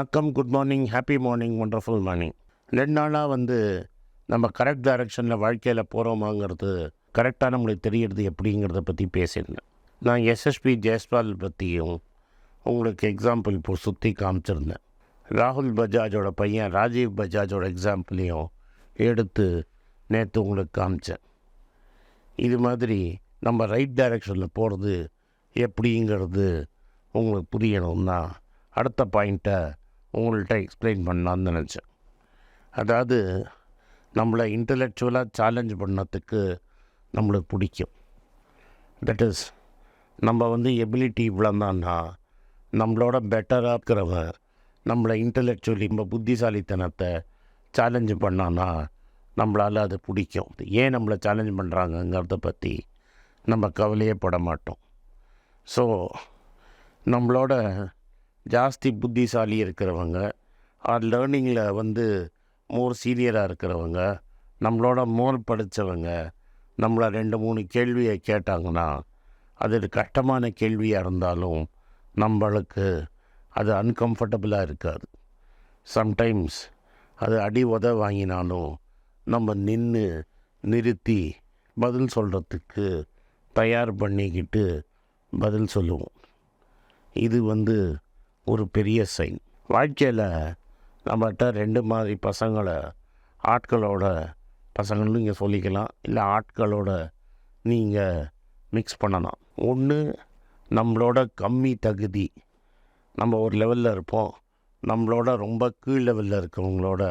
வணக்கம் good morning happy morning wonderful morning ரெண்டு நாளாக வந்து நம்ம கரெக்ட் டைரக்ஷனில் வாழ்க்கையில் போகிறோமாங்கிறது கரெக்டாக நம்மளுக்கு தெரியறது எப்படிங்கிறத பற்றி பேசியிருந்தேன். நான் எஸ்எஸ்பி ஜெயஸ்பால் பற்றியும் உங்களுக்கு எக்ஸாம்பிள் இப்போ சுற்றி காமிச்சிருந்தேன். ராகுல் பஜாஜோட பையன் ராஜீவ் பஜாஜோட எக்ஸாம்பிளையும் எடுத்து நேற்று உங்களுக்கு காமிச்சேன். இது மாதிரி நம்ம ரைட் டைரக்ஷனில் போகிறது எப்படிங்கிறது உங்களுக்கு புரியணும்னா அடுத்த பாயிண்ட்டை உங்கள்கிட்ட எக்ஸ்பிளைன் பண்ணலான்னு நினச்சேன். அதாவது நம்மளை இன்டலெக்சுவலாக சேலஞ்ச் பண்ணதுக்கு நம்மளுக்கு பிடிக்கும். தட் இஸ் நம்ம வந்து எபிலிட்டி இவ்வளோந்தான்னா நம்மளோட பெட்டராக இருக்கிறவன் நம்மளை இன்டலெக்சுவலி நம்ம புத்திசாலித்தனத்தை சேலஞ்சு பண்ணான்னா நம்மளால் அது பிடிக்கும். ஏன் நம்மளை சேலஞ்ச் பண்ணுறாங்கங்கிறத பற்றி நம்ம கவலையே பட மாட்டோம். ஸோ நம்மளோட ஜாஸ்தி புத்திசாலி இருக்கிறவங்க ஆர் லேர்னிங்கில் வந்து மோர் சீனியராக இருக்கிறவங்க நம்மளோட மோர் படித்தவங்க நம்மளை ரெண்டு மூணு கேள்வியை கேட்டாங்கன்னா அது கஷ்டமான கேள்வியாக இருந்தாலும் நம்மளுக்கு அது அன்கம்ஃபர்டபுளாக இருக்காது. சம்டைம்ஸ் அது அடி உத வாங்கினாலும் நம்ம நின்று நிறுத்தி பதில் சொல்கிறதுக்கு தயார் பண்ணிக்கிட்டு பதில் சொல்லுவோம். இது வந்து ஒரு பெரிய சைன் வாழ்க்கையில் நம்மகிட்ட ரெண்டு மாதிரி பசங்களை ஆட்களோட பசங்களும் நீங்கள் சொல்லிக்கலாம். இல்லை ஆட்களோட நீங்கள் மிக்ஸ் பண்ணலாம். ஒன்று நம்மளோட கம்மி தகுதி. நம்ம ஒரு லெவலில் இருப்போம். நம்மளோட ரொம்ப கீழ் லெவலில் இருக்கிறவங்களோட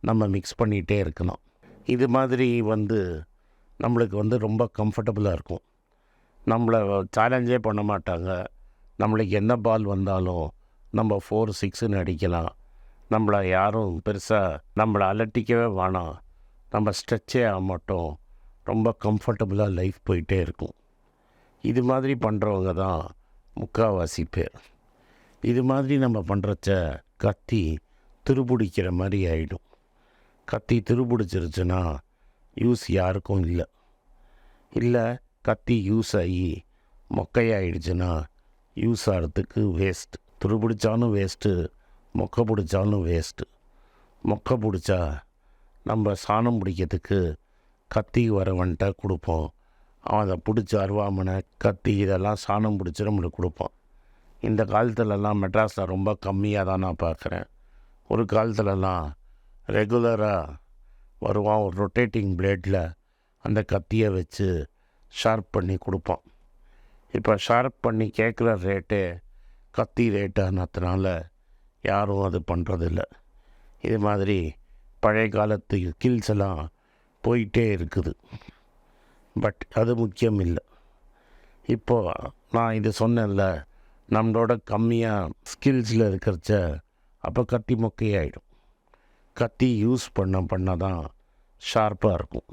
நம்ம மிக்ஸ் பண்ணிகிட்டே இருக்கணும் இது மாதிரி வந்து நம்மளுக்கு வந்து ரொம்ப கம்ஃபர்டபுளாக இருக்கும். நம்மளை சேலஞ்சே பண்ண மாட்டாங்க. நம்மளுக்கு என்ன பால் வந்தாலும் நம்ம ஃபோர் சிக்ஸுன்னு அடிக்கலாம். நம்மளை யாரும் பெருசாக நம்மளை அலட்டிக்கவே வேணாம். நம்ம ஸ்ட்ரெச்சே ஆக மாட்டோம். ரொம்ப கம்ஃபர்டபுளாக லைஃப் போயிட்டே இருக்கும். இது மாதிரி பண்ணுறவங்க தான் முக்கால்வாசி பேர். இது மாதிரி நம்ம பண்ணுறச்ச கத்தி துருபிடிக்கிற மாதிரி ஆகிடும் கத்தி துருபிடிச்சிருச்சுன்னா யூஸ் யாருக்கும் இல்லை. இல்லை கத்தி யூஸ் ஆகி மொக்கையாயிடுச்சுன்னா யூஸ் ஆகிறதுக்கு துரு துருபிடிச்சாலும் வேஸ்ட்டு மொக்கை பிடிச்சாலும் வேஸ்ட்டு மொக்கை பிடிச்சா நம்ம சாணம் பிடிக்கிறதுக்கு கத்தி வரவன்ட்ட கொடுப்போம். அவன் அதை பிடிச்சி அருவாமனை கத்தி இதெல்லாம் சாணம் பிடிச்சி நம்மளுக்கு கொடுப்பான். இந்த காலத்துலலாம் மெட்ராஸில் ரொம்ப கம்மியாக தான் நான் பார்க்குறேன். ஒரு காலத்துலலாம் ரெகுலராக வருவான் ஒரு ரொட்டேட்டிங் பிளேடில் அந்த கத்தியை வச்சு ஷார்ப் பண்ணி கொடுப்பான். இப்போ ஷார்ப் பண்ணி கேட்குற ரேட்டே கத்தி ரேட்டானதுனால யாரும் அது பண்ணுறதில்ல இது மாதிரி பழைய காலத்து கில்ஸ் எல்லாம் போயிட்டே இருக்குது. பட் அது முக்கியம் இல்லை. இப்போது நான் இது சொன்னேன்ல நம்மளோட கம்மியாக ஸ்கில்ஸில் இருக்கிறச்ச அப்போ கத்தி மொக்கையாயிடும். கத்தி யூஸ் பண்ண பண்ண தான் ஷார்ப்பாக இருக்கும்.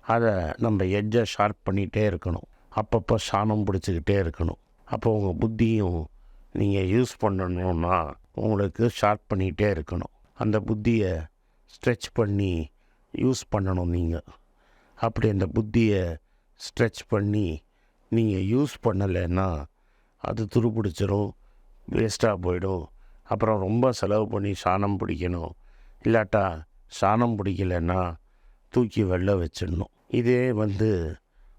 அதை நம்ம எட்ஜை ஷார்ப் பண்ணிகிட்டே இருக்கணும். அப்பப்போ சாணம் பிடிச்சிக்கிட்டே இருக்கணும். அப்போ உங்கள் புத்தியும் நீங்கள் யூஸ் பண்ணணுன்னா உங்களுக்கு ஷார்ப் பண்ணிகிட்டே இருக்கணும். அந்த புத்தியை ஸ்ட்ரெச் பண்ணி யூஸ் பண்ணணும் நீங்கள் அப்படி அந்த புத்தியை ஸ்ட்ரெச் பண்ணி நீங்கள் யூஸ் பண்ணலைன்னா அது துருப்பிடிச்சிரும் வேஸ்ட்டாக போயிடும். அப்புறம் ரொம்ப செலவு பண்ணி சாணம் பிடிக்கணும். இல்லாட்டா சாணம் பிடிக்கலைன்னா தூக்கி வெளில வச்சிடணும். இதே வந்து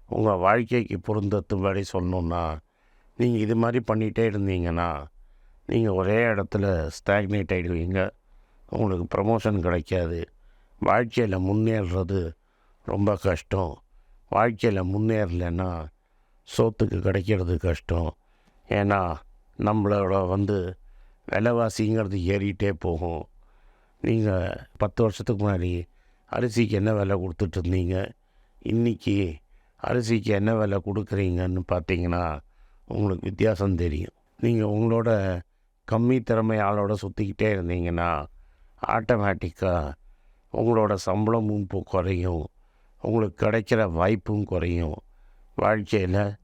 உங்கள் வாழ்க்கைக்கு பொருந்தத்தும்படி சொல்லணுன்னா நீங்கள் இது மாதிரி பண்ணிகிட்டே இருந்தீங்கன்னா நீங்கள் ஒரே இடத்துல ஸ்டாக்னேட் ஆகிடுவீங்க உங்களுக்கு ப்ரமோஷன் கிடைக்காது. வாழ்க்கையில் முன்னேறுறது ரொம்ப கஷ்டம். வாழ்க்கையில் முன்னேறலைன்னா சோத்துக்கு கிடைக்கிறது கஷ்டம். ஏன்னா நம்மளோட வந்து விலைவாசிங்கிறது ஏறிட்டே போகும். நீங்கள் பத்து வருஷத்துக்கு முன்னாடி அரிசிக்கு என்ன விலை கொடுத்துட்டு இருந்தீங்க? இன்றைக்கி அரிசிக்கு என்ன விலை கொடுக்குறீங்கன்னு பார்த்தீங்கன்னா உங்களுக்கு வித்தியாசம் தெரியும். நீங்கள் உங்களோட கம்மி திறமை ஆளோட சுற்றிக்கிட்டே இருந்தீங்கன்னா ஆட்டோமேட்டிக்காக உங்களோட சம்பளமும் இப்போ குறையும். உங்களுக்கு கிடைக்கிற வாய்ப்பும் குறையும். வாழ்க்கையில்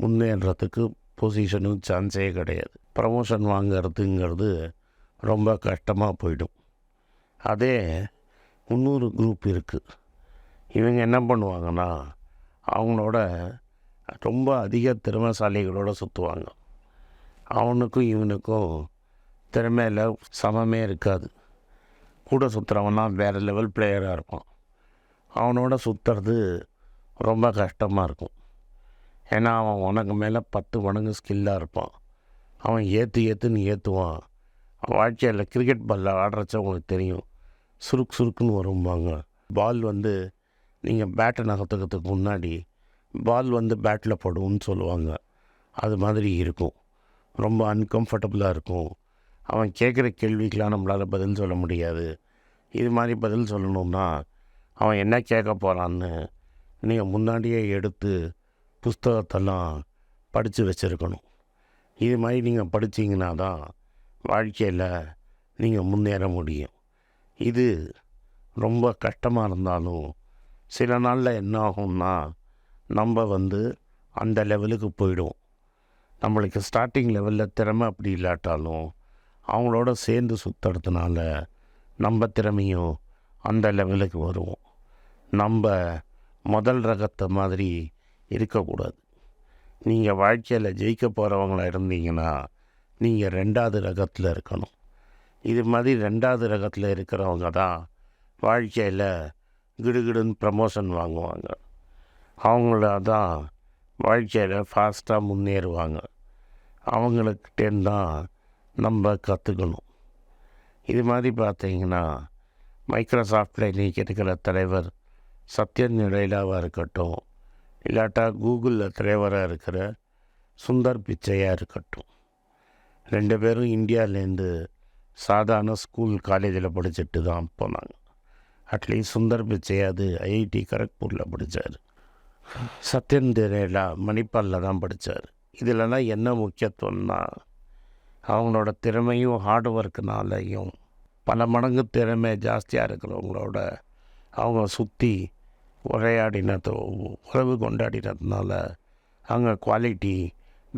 முன்னேறத்துக்கு பொசிஷனும் சான்ஸே கிடையாது. ப்ரமோஷன் வாங்கிறதுங்கிறது ரொம்ப கஷ்டமாக போயிடும். அதே முந்நூறு குரூப் இருக்குது இவங்க என்ன பண்ணுவாங்கன்னா அவங்களோட ரொம்ப அதிக திறமைசாலிகளோடு சுற்றுவாங்க அவனுக்கும் இவனுக்கும் திறமையில் சமமே இருக்காது. கூட சுற்றுறவன்லாம் வேறு லெவல் பிளேயராக இருப்பான். அவனோட சுற்றுறது ரொம்ப கஷ்டமாக இருக்கும். ஏன்னா அவன் உனக்கு மேலே பத்து மடங்கு ஸ்கில்லாக இருப்பான். அவன் ஏற்று ஏற்றுன்னு ஏற்றுவான் வாழ்க்கையில் கிரிக்கெட் பாலில் ஆடுறச்ச உங்களுக்கு தெரியும். சுருக்கு சுருக்குன்னு வரும்பாங்க. பால் வந்து நீங்கள் பேட்டை நகர்த்துக்கிறதுக்கு முன்னாடி பால் வந்து பேட்டில் படும்னு சொல்லுவாங்க. அது மாதிரி இருக்கும். ரொம்ப அன்கம்ஃபர்டபுளாக இருக்கும். அவன் கேட்குற கேள்விக்கெலாம் நம்மளால் பதில் சொல்ல முடியாது. இது மாதிரி பதில் சொல்லணும்னா அவன் என்ன கேட்க போகிறான்னு நீங்கள் முன்னாடியே எடுத்து புஸ்தகத்தெல்லாம் படித்து வச்சுருக்கணும். இது மாதிரி நீங்கள் படிச்சீங்கன்னா தான் வாழ்க்கையில் நீங்கள் முன்னேற முடியும். இது ரொம்ப கஷ்டமாக இருந்தாலும் சில நாளில் என்ன ஆகும்னா நம்ம வந்து அந்த லெவலுக்கு போயிடுவோம். நம்மளுக்கு ஸ்டார்டிங் லெவலில் திறமை அப்படி இல்லாட்டாலும் அவங்களோட சேர்ந்து சுற்றுறதுனால நம்ம திறமையும் அந்த லெவலுக்கு வருவோம். நம்ம முதல் ரகத்தை மாதிரி இருக்கக்கூடாது. நீங்கள் வாழ்க்கையில் ஜெயிக்க போகிறவங்களா இருந்தீங்கன்னா நீங்கள் ரெண்டாவது ரகத்தில் இருக்கணும். இது மாதிரி ரெண்டாவது ரகத்தில் இருக்கிறவங்க தான் வாழ்க்கையில் கிடுகிடுன்னு ப்ரமோஷன் வாங்குவாங்க. அவங்கள தான் வாழ்க்கையில் ஃபாஸ்ட்டாக முன்னேறுவாங்க. அவங்களுக்கிட்டேருந்து தான் நம்ம கற்றுக்கணும் இது மாதிரி பார்த்தீங்கன்னா மைக்ரோசாஃப்டில் இன்றைக்கி இருக்கிற தலைவர் சத்யன் நிலையிலாவாக இருக்கட்டும் இல்லாட்டா கூகுளில் தலைவராக இருக்கிற சுந்தர் பிச்சையாக இருக்கட்டும். ரெண்டு பேரும் இந்தியாவிலேருந்து சாதாரண ஸ்கூல் காலேஜில் படிச்சுட்டு தான் போனாங்க. அட்லீஸ்ட் சுந்தர் பிச்சையாவது ஐஐடி கரக்பூரில் படித்தார் சத்யந்திரேலா மணிப்பாலில் தான் படித்தார் இதிலலாம் என்ன முக்கியத்துவம்னா அவங்களோட திறமையும் ஹார்ட் ஒர்க்குனாலையும் பல மடங்கு திறமை ஜாஸ்தியாக இருக்கிறவங்களோட அவங்க சுற்றி உரையாடினதோ உறவு கொண்டாடினதுனால அவங்க குவாலிட்டி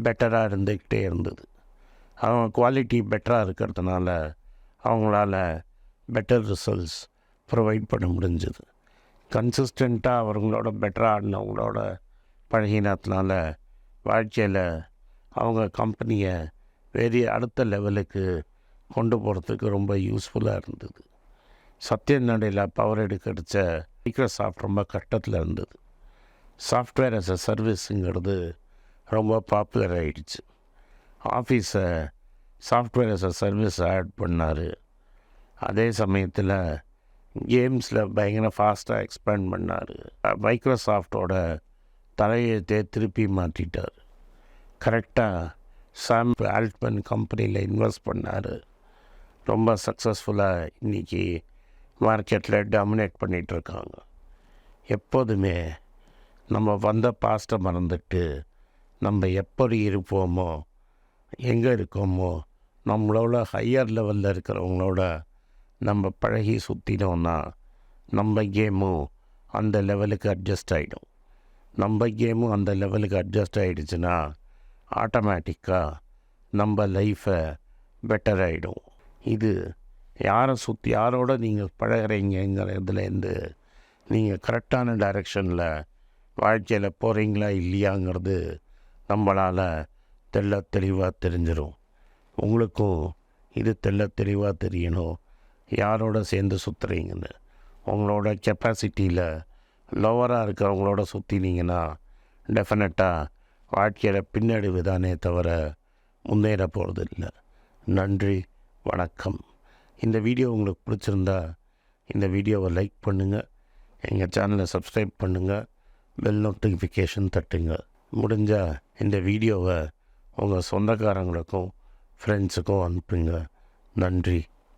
பெட்டராக இருந்துக்கிட்டே இருந்தது. அவங்க குவாலிட்டி பெட்டராக இருக்கிறதுனால அவங்களால பெட்டர் ரிசல்ட்ஸ் ப்ரொவைட் பண்ண முடிஞ்சது. கன்சிஸ்டண்ட்டாக அவங்களோட பெட்டராக ஆடினவங்களோட பழகினதுனால வாழ்க்கையில் அவங்க கம்பெனியை வேறு அடுத்த லெவலுக்கு கொண்டு போகிறதுக்கு ரொம்ப யூஸ்ஃபுல்லாக இருந்தது. சத்யன் நடையில் பவர் எடுக்கடிச்ச மைக்ரோசாஃப்ட் ரொம்ப கஷ்டத்தில் இருந்தது. சாஃப்ட்வேர் அஸ் அ சர்வீஸுங்கிறது ரொம்ப பாப்புலர் ஆகிடுச்சு ஆஃபீஸை software as a service add பண்ணார். அதே சமயத்தில் கேம்ஸில் பயங்கர ஃபாஸ்ட்டாக எக்ஸ்பேண்ட் பண்ணார். மைக்ரோசாஃப்டோட தலையெழுத்தே திருப்பி மாற்றிட்டார் கரெக்டாக சாம் ஆல்ட்மன் கம்பெனியில் இன்வெஸ்ட் பண்ணார். ரொம்ப சக்ஸஸ்ஃபுல்லாக இன்றைக்கி மார்க்கெட்டில் டாமினேட் பண்ணிகிட்ருக்காங்க எப்போதுமே நம்ம வந்த பாஸ்ட்டை மறந்துட்டு நம்ம எப்படி இருப்போமோ எங்கே இருக்கோமோ நம்மளோட ஹையர் லெவலில் இருக்கிறவங்களோட நம்ம பழகி சுற்றினோன்னா நம்ம கேமும் அந்த லெவலுக்கு அட்ஜஸ்ட் ஆகிடும் நம்ம கேமும் அந்த லெவலுக்கு அட்ஜஸ்ட் ஆகிடுச்சுன்னா ஆட்டோமேட்டிக்காக நம்ம லைஃப்பை பெட்டர் ஆகிடும் இது யாரை சுற்றி யாரோட நீங்கள் பழகிறீங்கிறதுலேருந்து நீங்கள் கரெக்டான டைரெக்ஷனில் வாழ்க்கையில் போகிறீங்களா இல்லையாங்கிறது நம்மளால் தெள்ள தெளிவாக தெரிஞ்சிடும் உங்களுக்கும் இது தெள்ள தெளிவாக தெரியணும். யாரோட சேர்ந்து சுற்றுறீங்கன்னு உங்களோட கெப்பாசிட்டியில் லோவராக இருக்கிறவங்களோட சுற்றினீங்கன்னா டெஃபினட்டாக வாழ்க்கையில் பின்னடைவு தானே தவிர முன்னேற போகிறது இல்லை நன்றி வணக்கம். இந்த வீடியோ உங்களுக்கு பிடிச்சிருந்தா இந்த வீடியோவை லைக் பண்ணுங்கள் எங்கள் சேனலை சப்ஸ்கிரைப் பண்ணுங்கள் பெல் நோட்டிஃபிகேஷன் தட்டுங்க. முடிஞ்சால் இந்த வீடியோவை உங்கள் சொந்தக்காரங்களுக்கும் ஃப்ரெண்ட்ஸுக்கும் அனுப்புங்க. நன்றி.